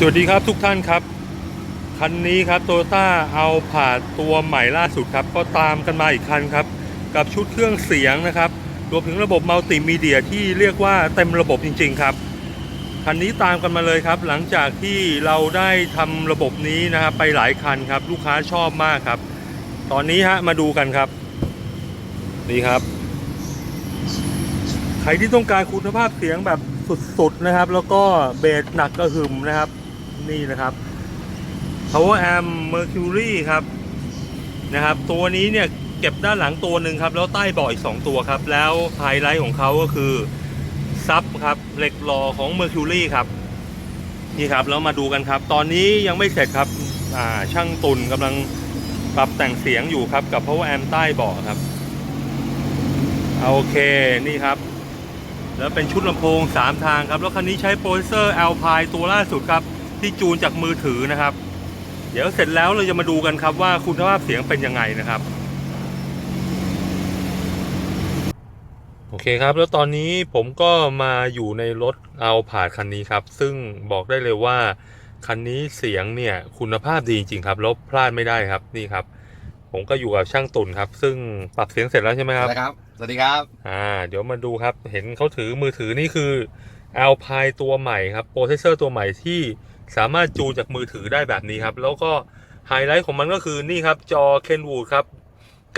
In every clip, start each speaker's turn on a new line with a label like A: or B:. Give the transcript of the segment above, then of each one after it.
A: สวัสดีครับทุกท่านครับ คันนี้ครับโตโยต้าเอาผ่าตัวใหม่ล่าสุดครับ ก็ตามกันมาอีกคันครับ กับชุดเครื่องเสียงนะครับรวมถึงระบบมัลติมีเดียที่เรียกว่าเต็มระบบจริง ๆ ครับ คันนี้ตามกันมาเลยครับ หลังจากที่เราได้ทำระบบนี้นะครับไปหลายคันครับ ลูกค้าชอบมากครับ ตอนนี้ฮะมาดูกันครับนี่ครับ ใครที่ต้องการคุณภาพเสียงแบบสุดๆนะครับ แล้วก็เบสหนักกระหึ่มนะครับ นี่นะครับ Power Amp Mercury ครับนะครับ ตัวนี้เนี่ยเก็บด้านหลังตัวหนึ่งครับ แล้วใต้เบาะอีก 2 ตัวครับ แล้วไฮไลท์ของเขาก็คือซับครับเหล็กหล่อของ Mercury ครับนี่ครับแล้วมาดูกันครับ ตอนนี้ยังไม่เสร็จครับอ่าช่างตุนกำลังปรับแต่งเสียงอยู่ครับกับ Power Amp ใต้เบาะครับโอเคนี่ครับ แล้วเป็นชุดลำโพง 3 ทางครับ แล้วคันนี้ใช้โปรเซสเซอร์ Alpine ตัวล่าสุดครับ ที่จูนจากมือถือนะครับ เดี๋ยวเสร็จแล้วเราจะมาดูกันครับว่าคุณภาพเสียงเป็นยังไงนะครับ โอเคครับ แล้วตอนนี้ผมก็มาอยู่ในรถเอาผาดคันนี้ครับ ซึ่งบอกได้เลยว่าคันนี้เสียงเนี่ยคุณภาพดีจริงๆครับแล้วพลาดไม่ได้ครับนี่ครับ ผมก็อยู่กับช่างตุนครับ ซึ่งปรับเสียงเสร็จแล้วใช่ไหมครับ
B: นะครับ สวัสดีครับ
A: อ่า เดี๋ยวมาดูครับ เห็นเขาถือมือถือนี่คือ Alpine ตัวใหม่ครับโปรเซสเซอร์ตัวใหม่ที่ สามารถจูนจากมือถือได้แบบนี้ครับ แล้วก็ไฮไลท์ของมันก็คือนี่ครับจอ Kenwood ครับ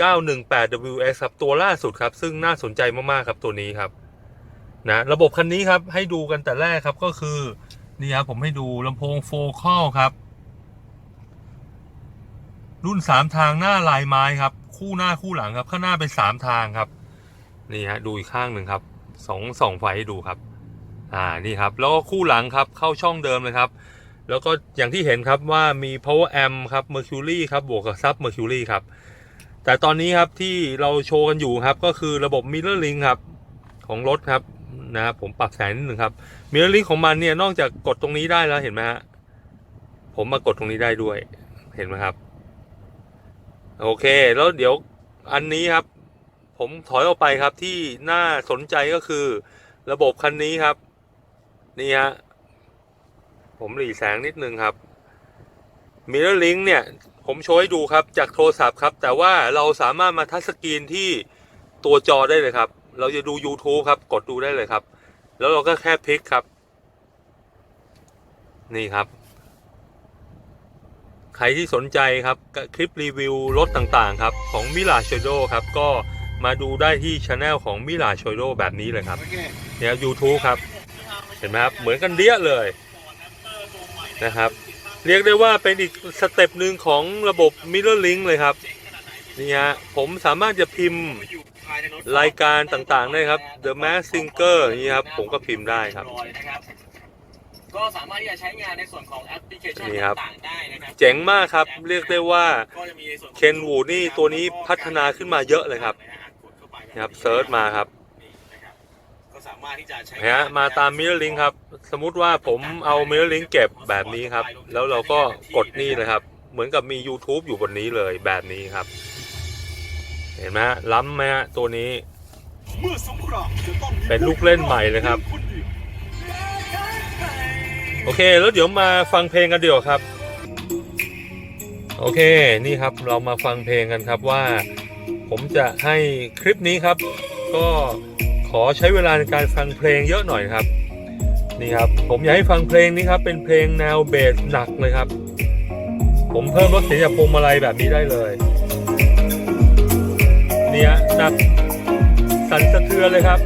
A: 918WX ครับ ตัวล่าสุดครับ ซึ่งน่าสนใจมากๆครับตัวนี้ครับนะระบบคันนี้ครับให้ดูกันแต่แรกครับก็คือ นี่ครับผมให้ดูลำโพงโฟคัลครับ รุ่น 3 ทางหน้าลายไม้ครับ คู่หน้าคู่หลังครับ ข้างหน้าเป็น 3 ทางครับ นี่ฮะดูอีกข้างหนึ่งครับสองสองไฟให้ดูครับ อ่านี่ครับ แล้วก็คู่หลังครับเข้าช่องเดิมเลยครับ แล้วก็อย่างที่เห็นครับว่ามี power amp ครับ mercury ครับบวกกับ sub mercury ครับ แต่ตอนนี้ครับที่เราโชว์กันอยู่ครับ ก็คือระบบ mirror link ครับ ของรถครับนะครับผมปรับแสงนิดหนึ่งครับ mirror link ของมันเนี่ยนอกจากกดตรงนี้ได้แล้วเห็นไหมฮะผมมากดตรงนี้ได้ด้วย เห็นไหมครับ โอเค แล้วเดี๋ยวอันนี้ครับ ผมถอยออกไปครับที่น่าสนใจก็คือ ระบบคันนี้ครับ นี่ฮะ ผมหลีแสงนิดนึงครับ Mirror Link เนี่ยผมโชว์ให้ดูครับจากโทรศัพท์ครับ แต่ว่าเราสามารถมาทัชสกรีนที่ตัวจอได้เลยครับ เราจะดู YouTube ครับ กดดูได้เลยครับ แล้วเราก็แค่พลิกครับ นี่ครับ ใครที่สนใจครับคลิปรีวิวรถต่างๆ ครับ ของมิลา s h โดครับ ก็มาดูได้ที่ช anel ของมิลา s h โดแบบนี้เลยครับเนี่ยยูทูบครับ เห็นไหมครับ เหมือนกันเดี้ยเลย นะครับ เรียกได้ว่าเป็นอีกสเต็ปหนึ่งของระบบ Mirror Link เลยครับนี่ฮะผมสามารถจะพิมพ์รายการต่างๆได้ครับ The Mask Singer อย่างนี้ครับผมก็พิมพ์ได้ครับ
C: ก็สามารถที่จะใช้งานในส่วนของแอปพลิเคชัน
A: นี่ครับ
C: ต่างๆได้นะครับ
A: เจ๋งมากครับ เรียกได้ว่า
C: ก็จะมีในส่วนของ
A: เคนวูดนี่ตัวนี้พัฒนาขึ้นมาเยอะเลยครับนะครับเซิร์ชมาครับ
C: ก็สามารถที่จะใช้
A: นะฮะมาตาม Mirror Link ครับ สมมุติว่าผมเอา Mirror Link เก็บแบบนี้ครับ แล้วเราก็กดนี่เลยครับ เหมือนกับมี YouTube อยู่บนนี้เลยแบบนี้ครับ เห็นไหมฮะล้ำไหมฮะตัวนี้
D: เมื่อสงครามจะต้องมี
A: เป็นลูกเล่นใหม่เลยครับ
D: คนเดียว
A: โอเค แล้วเดี๋ยวมาฟังเพลงกันเดี๋ยวาครับ โอเค นี่ครับเรามาฟังเพลงกันครับว่า ผมจะให้คลิปนี้ครับ ก็ ขอใช้เวลาในการฟังเพลงเยอะหน่อยครับนี่ครับผมอยากให้ฟังเพลงนี้ครับเป็นเพลงแนวเบสหนักเลยครับ ผมเพิ่มรถเสียงจากพวงมาลัยแบบนี้ได้เลยเนี่ยหนักสั่นสะเทือนเลยครับ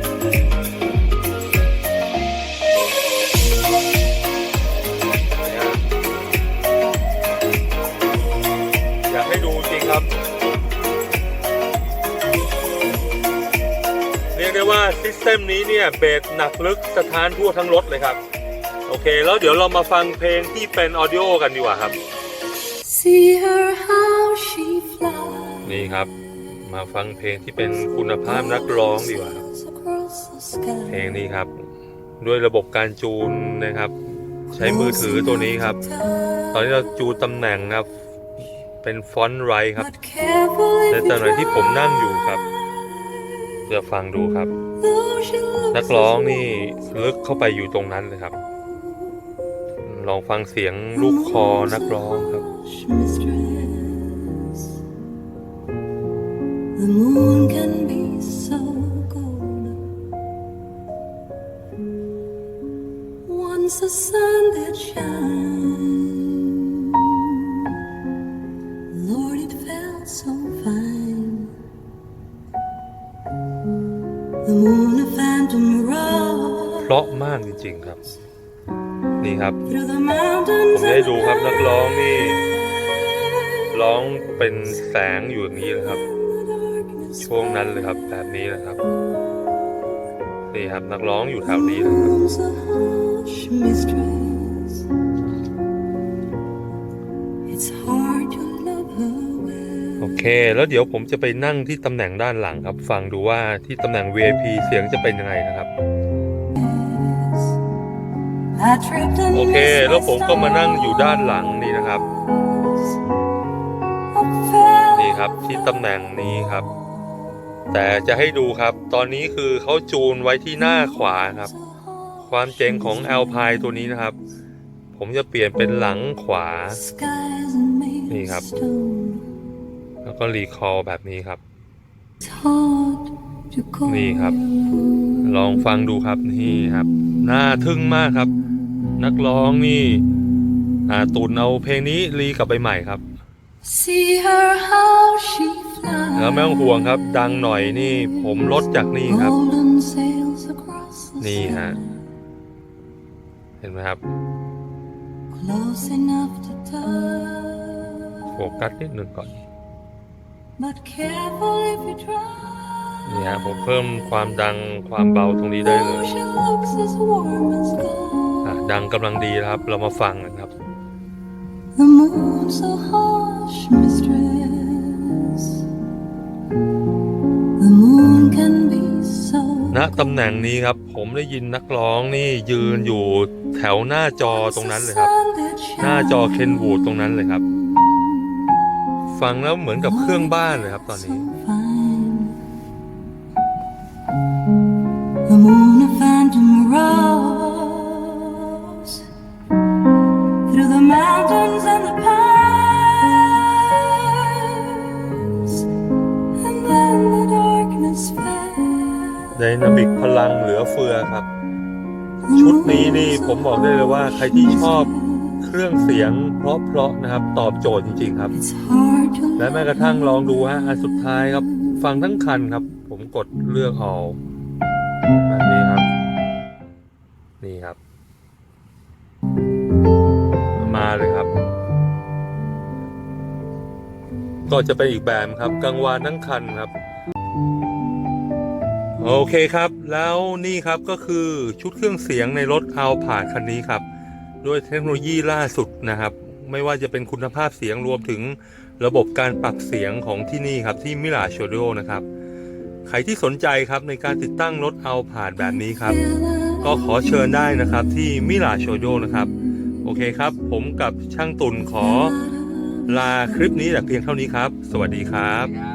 A: อยากให้ดูจริงครับ ซิสเต็มนี้เนี่ยเบสหนักลึกสถานทั่วทั้งรถเลยครับ โอเค แล้วเดี๋ยวเรามาฟังเพลงที่เป็นออดิโอกันดีกว่าครับ
E: See her how she flies
A: นี่ครับ มาฟังเพลงที่เป็นคุณภาพนักร้องดีกว่าครับ
E: across the
A: เพล
E: sky.
A: งนี้ครับ ด้วยระบบการจูนนะครับ ใช้มือถือตัวนี้ครับ ตอนนี้เราจูนตำแหน่งนะครับ เป็นฟอนต์ไรท์ครับ
E: But careful
A: ใน
E: if
A: ตำแหน่ง
E: you
A: ที่ผมนั่งอยู่ครับ จะฟังดูครับ นักร้องนี่ลึกเข้าไปอยู่ตรงนั้นเลยครับ ลองฟังเสียงลูกคอนักร้องครับ
E: sun that shines.
A: เพราะมากจริง ๆครับ นี่ครับ
E: through the
A: ผม
E: mountains
A: ได้
E: and
A: ดูครับนักร้องนี่
E: the
A: ร้องเป็นแสงอยู่อย่างนี้นะครับ
E: darkness
A: ช่วงนั้นเลยครับ แบบนี้นะครับ นี่ครับนักร้องอยู่แถวนี้นะครับ แล้วเดี๋ยวผมจะไปนั่งที่ตำแหน่งด้านหลังครับ ฟังดูว่าที่ตำแหน่ง VIP เสียงจะเป็นยังไงนะครับ
E: I tripped and
A: โอเค
E: missed
A: แล้วผม
E: my
A: ก็มานั่งอยู่ด้านหลังนี่นะครับ
E: stars. I fell
A: นี่ครับที่ตำแหน่งนี้ครับ แต่จะให้ดูครับ ตอนนี้คือเขาจูนไว้ที่หน้าขวาครับ ความเจ๋งของ a l p i n e ตัวนี้นะครับ ผมจะเปลี่ยนเป็นหลังขวา
E: Skies are made
A: นี่
E: of
A: ครับ
E: stone.
A: แล้วก็รีคอร์แบบนี้ครับ
E: It's hard to call
A: นี่ครับ
E: your own.
A: ลองฟังดูครับนี่ครับน่าทึ่งมากครับ นักร้องนี่อ่าตุนเอาเพลงนี้รีกลับไปใหม่ครับ
E: See her how she flies.
A: แล้วไม่ต้องห่วงครับ ดังหน่อยนี่ผมลดจากนี่ครับ
E: Golden sails across the
A: นี่ฮะ
E: sky.
A: เห็นไหมครับ
E: Close enough to touch.
A: โฟกัสนิดหนึ่งก่อน
E: But careful if you try.
A: นี่ฮะผมเพิ่มความดังความเบาตรงนี้ได้เลย
E: Though she looks as warm as
A: อะ
E: gold.
A: ดังกำลังดีแล้วครับ เรามาฟังกันครับ
E: The moon so hush, mistress. The moon can be so
A: ณตำแหน่งนี้ครับ ผมได้ยินนักร้องนี่ยืนอยู่แถวหน้าจอตรงนั้นเลยครับ หน้าจอเคนวูดตรงนั้นเลยครับ ฟังแล้วเหมือนกับเครื่องบ้านเลยครับตอนนี้
E: The moon a phantom rose through the mountains and the pines, and then the darkness fell.
A: ไดนามิกพลังเหลือเฟือครับ ชุดนี้นี่ผมบอกได้เลยว่าใครที่ชอบเครื่องเสียง เพราะๆนะครับ ตอบโจทย์จริง ๆ ครับ
E: It's hard to
A: และแม้กระทั่งลองดูฮะอันสุดท้ายครับ ฟังทั้งคันครับ ผมกดเลือกเอาแบบนี้ครับ นี่ครับ มาเลยครับ ก็จะเป็นอีกแบบครับกลางวานทั้งคันครับโอเคครับ แล้วนี่ครับก็คือชุดเครื่องเสียงในรถเอาผ่านคันนี้ครับ ด้วยเทคโนโลยีล่าสุดนะครับ ไม่ว่าจะเป็นคุณภาพเสียงรวมถึงระบบการปรับเสียงของที่นี่ครับที่มิลาโชโดนะครับ ใครที่สนใจครับในการติดตั้งรถเอาผ่านแบบนี้ครับ ก็ขอเชิญได้นะครับที่มิลาโชโดนะครับ โอเคครับ ผมกับช่างตุนขอลาคลิปนี้แต่เพียงเท่านี้ครับ สวัสดีครับ
C: ครับ